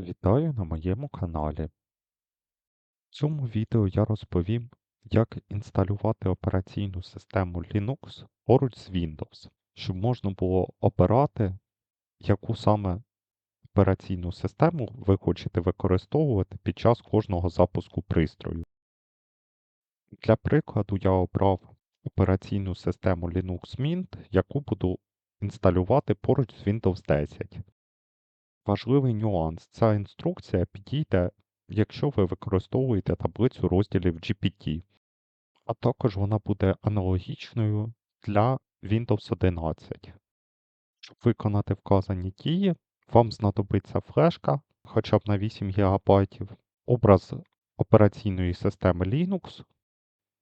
Вітаю на моєму каналі. В цьому відео я розповім, як інсталювати операційну систему Linux поруч з Windows, щоб можна було обирати, яку саме операційну систему ви хочете використовувати під час кожного запуску пристрою. Для прикладу я обрав операційну систему Linux Mint, яку буду інсталювати поруч з Windows 10. Важливий нюанс. Ця інструкція підійде, якщо ви використовуєте таблицю розділів GPT, а також вона буде аналогічною для Windows 11. Щоб виконати вказані дії, вам знадобиться флешка хоча б на 8 ГБ, образ операційної системи Linux,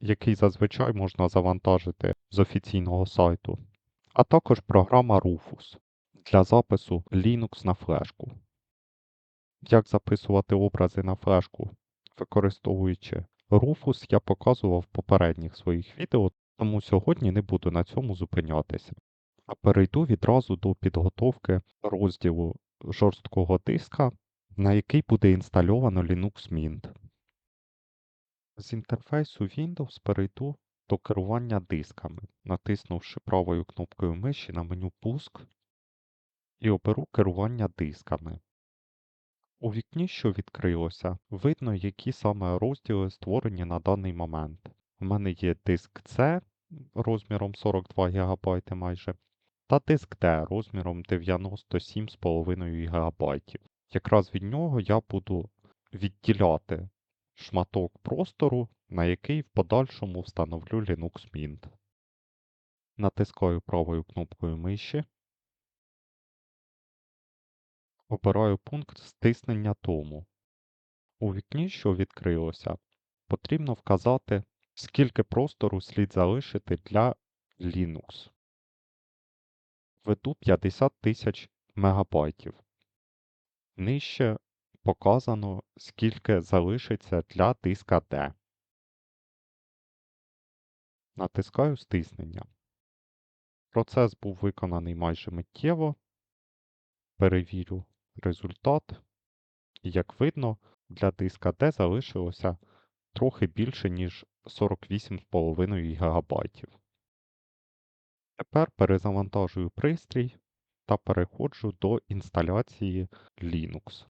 який зазвичай можна завантажити з офіційного сайту, а також програма Rufus для запису Linux на флешку. Як записувати образи на флешку, використовуючи Rufus, я показував в попередніх своїх відео, тому сьогодні не буду на цьому зупинятися. А перейду відразу до підготовки розділу жорсткого диска, на який буде інстальовано Linux Mint. З інтерфейсу Windows перейду до керування дисками, натиснувши правою кнопкою миші на меню Пуск і оберу керування дисками. У вікні, що відкрилося, видно, які саме розділи створені на даний момент. У мене є диск C розміром 42 ГБ майже, та диск D розміром 97,5 ГБ. Якраз від нього я буду відділяти шматок простору, на який в подальшому встановлю Linux Mint. Натискаю правою кнопкою миші. Обираю пункт стиснення тому. У вікні, що відкрилося, потрібно вказати, скільки простору слід залишити для Linux. Введу 50 тисяч мегабайтів. Нижче показано, скільки залишиться для диска D. Натискаю стиснення. Процес був виконаний майже миттєво. Перевірю результат. І як видно, для диска D залишилося трохи більше, ніж 48,5 ГБ. Тепер перезавантажую пристрій та переходжу до інсталяції Linux.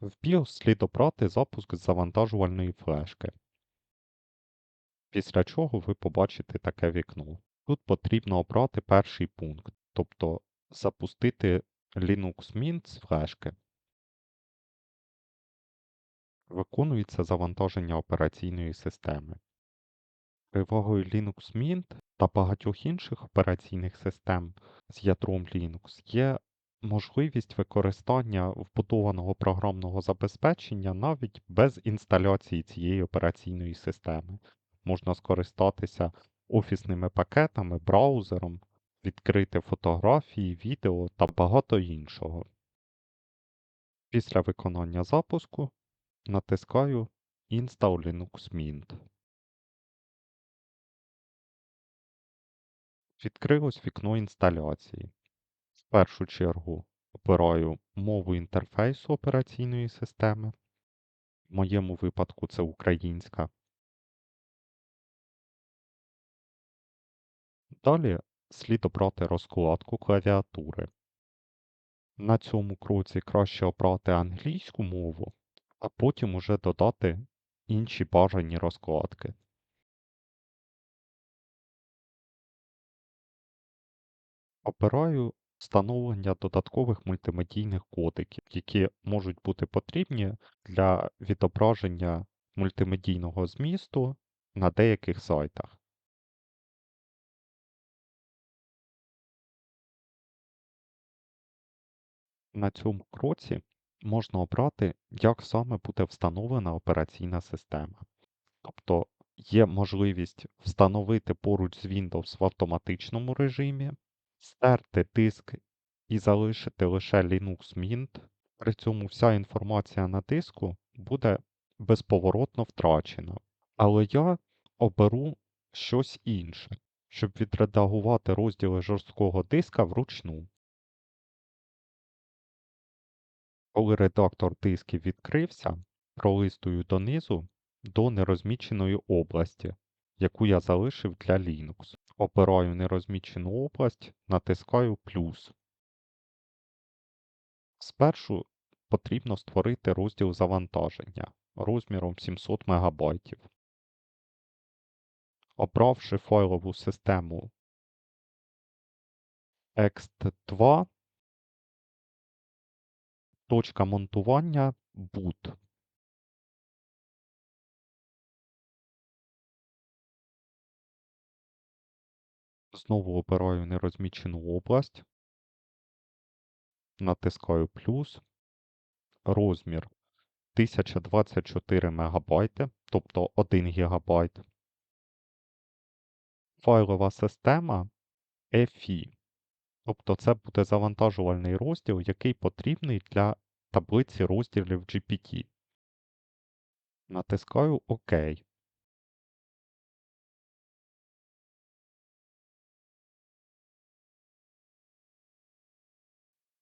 В BIOS слід обрати запуск з завантажувальної флешки. Після чого ви побачите таке вікно. Тут потрібно обрати перший пункт, тобто запустити Linux Mint з флешки. Виконується завантаження операційної системи. Перевагою Linux Mint та багатьох інших операційних систем з ядром Linux є можливість використання вбудованого програмного забезпечення навіть без інсталяції цієї операційної системи. Можна скористатися офісними пакетами, браузером, відкрити фотографії, відео та багато іншого. Після виконання запуску натискаю Install Linux Mint. Відкрилось вікно інсталяції. В першу чергу обираю мову інтерфейсу операційної системи. В моєму випадку це українська. Далі слід обрати розкладку клавіатури. На цьому кроці краще обрати англійську мову, а потім уже додати інші бажані розкладки. Обираю встановлення додаткових мультимедійних кодиків, які можуть бути потрібні для відображення мультимедійного змісту на деяких сайтах. На цьому кроці можна обрати, як саме буде встановлена операційна система. Тобто є можливість встановити поруч з Windows в автоматичному режимі, стерти диск і залишити лише Linux Mint. При цьому вся інформація на диску буде безповоротно втрачена. Але я оберу щось інше, щоб відредагувати розділи жорсткого диска вручну. Коли редактор дисків відкрився, пролистую донизу до нерозміченої області, яку я залишив для Linux. Обираю нерозмічену область, натискаю плюс. Спершу потрібно створити розділ завантаження розміром 700 МБ. Обравши файлову систему ext2, точка монтування boot. Знову обираю нерозмічену область, натискаю плюс, розмір 1024 МБ, тобто 1 ГБ. Файлова система EFI, тобто це буде завантажувальний розділ, який потрібний для таблиці розділів GPT. Натискаю ОК.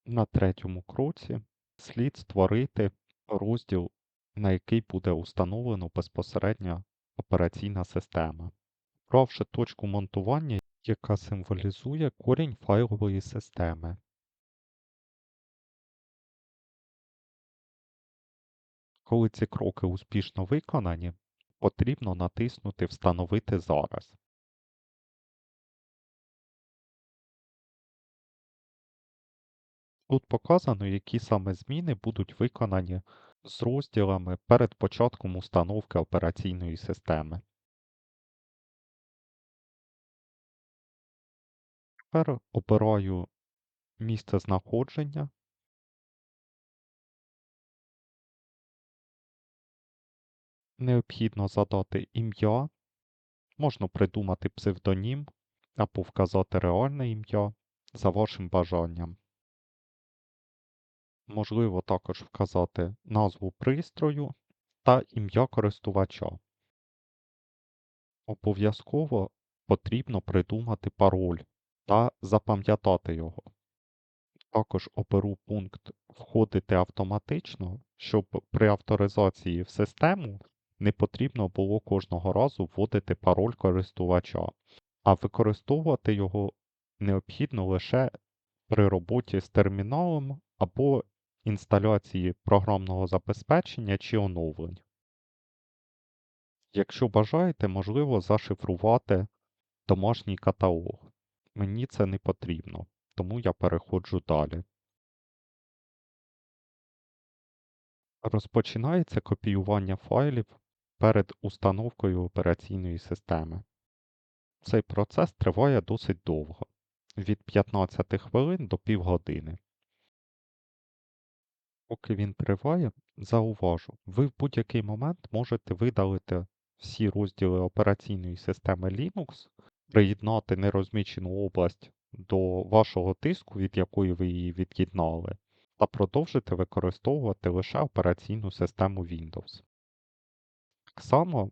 На третьому кроці слід створити розділ, на який буде установлено безпосередньо операційна система. Обравши точку монтування, яка символізує корінь файлової системи. Коли ці кроки успішно виконані, потрібно натиснути Встановити зараз. Тут показано, які саме зміни будуть виконані з розділами перед початком установки операційної системи. Тепер обираю місце знаходження. Необхідно задати ім'я, можна придумати псевдонім або вказати реальне ім'я за вашим бажанням. Можливо також вказати назву пристрою та ім'я користувача. Обов'язково потрібно придумати пароль та запам'ятати його. Також оберу пункт Входити автоматично, щоб при авторизації в систему не потрібно було кожного разу вводити пароль користувача, а використовувати його необхідно лише при роботі з терміналом або інсталяції програмного забезпечення чи оновлень. Якщо бажаєте, можливо зашифрувати домашній каталог. Мені це не потрібно, тому я переходжу далі. Розпочинається копіювання файлів перед установкою операційної системи. Цей процес триває досить довго від 15 хвилин до півгодини. Поки він триває, зауважу, ви в будь-який момент можете видалити всі розділи операційної системи Linux, приєднати нерозмічену область до вашого диску, від якої ви її від'єднали, та продовжити використовувати лише операційну систему Windows. Так само,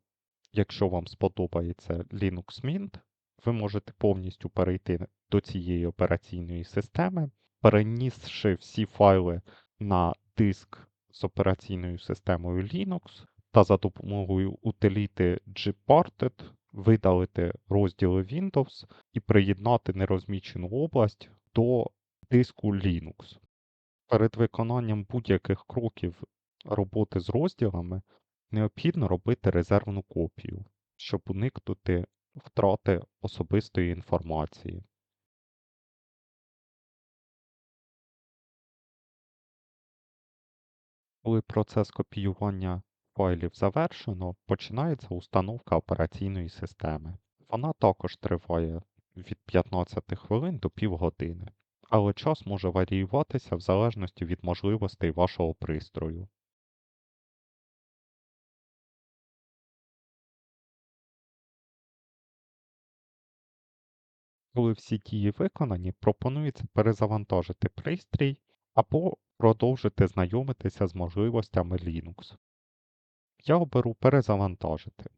якщо вам сподобається Linux Mint, ви можете повністю перейти до цієї операційної системи, перенісши всі файли на диск з операційною системою Linux та за допомогою утиліти gparted видалити розділи Windows і приєднати нерозмічену область до диску Linux. Перед виконанням будь-яких кроків роботи з розділами необхідно робити резервну копію, щоб уникнути втрати особистої інформації. Коли процес копіювання файлів завершено, починається установка операційної системи. Вона також триває від 15 хвилин до півгодини, але час може варіюватися в залежності від можливостей вашого пристрою. Коли всі дії виконані, пропонується перезавантажити пристрій або продовжити знайомитися з можливостями Linux. Я оберу перезавантажити.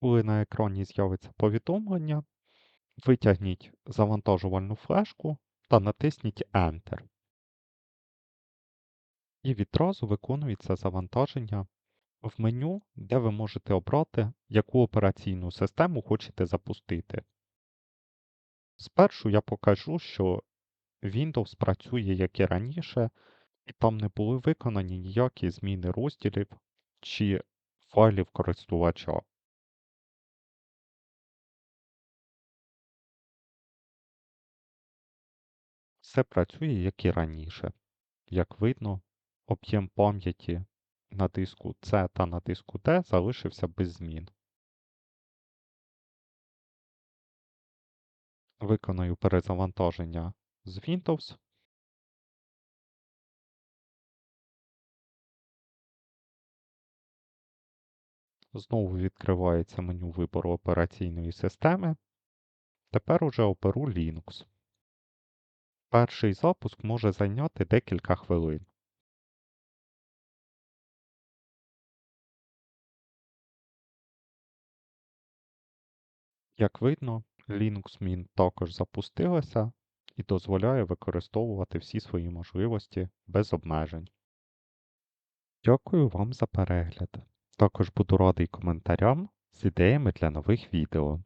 Коли на екрані з'явиться повідомлення, витягніть завантажувальну флешку та натисніть Enter. І відразу виконується завантаження в меню, де ви можете обрати, яку операційну систему хочете запустити. Спершу я покажу, що Windows працює як і раніше, і там не були виконані ніякі зміни розділів чи файлів користувача. Все працює як і раніше. Як видно, об'єм пам'яті на диску C та на диску D залишився без змін. Виконаю перезавантаження з Windows. Знову відкривається меню вибору операційної системи. Тепер уже оберу Linux. Перший запуск може зайняти декілька хвилин. Як видно, Linux Mint також запустилася і дозволяє використовувати всі свої можливості без обмежень. Дякую вам за перегляд. Також буду радий коментарям з ідеями для нових відео.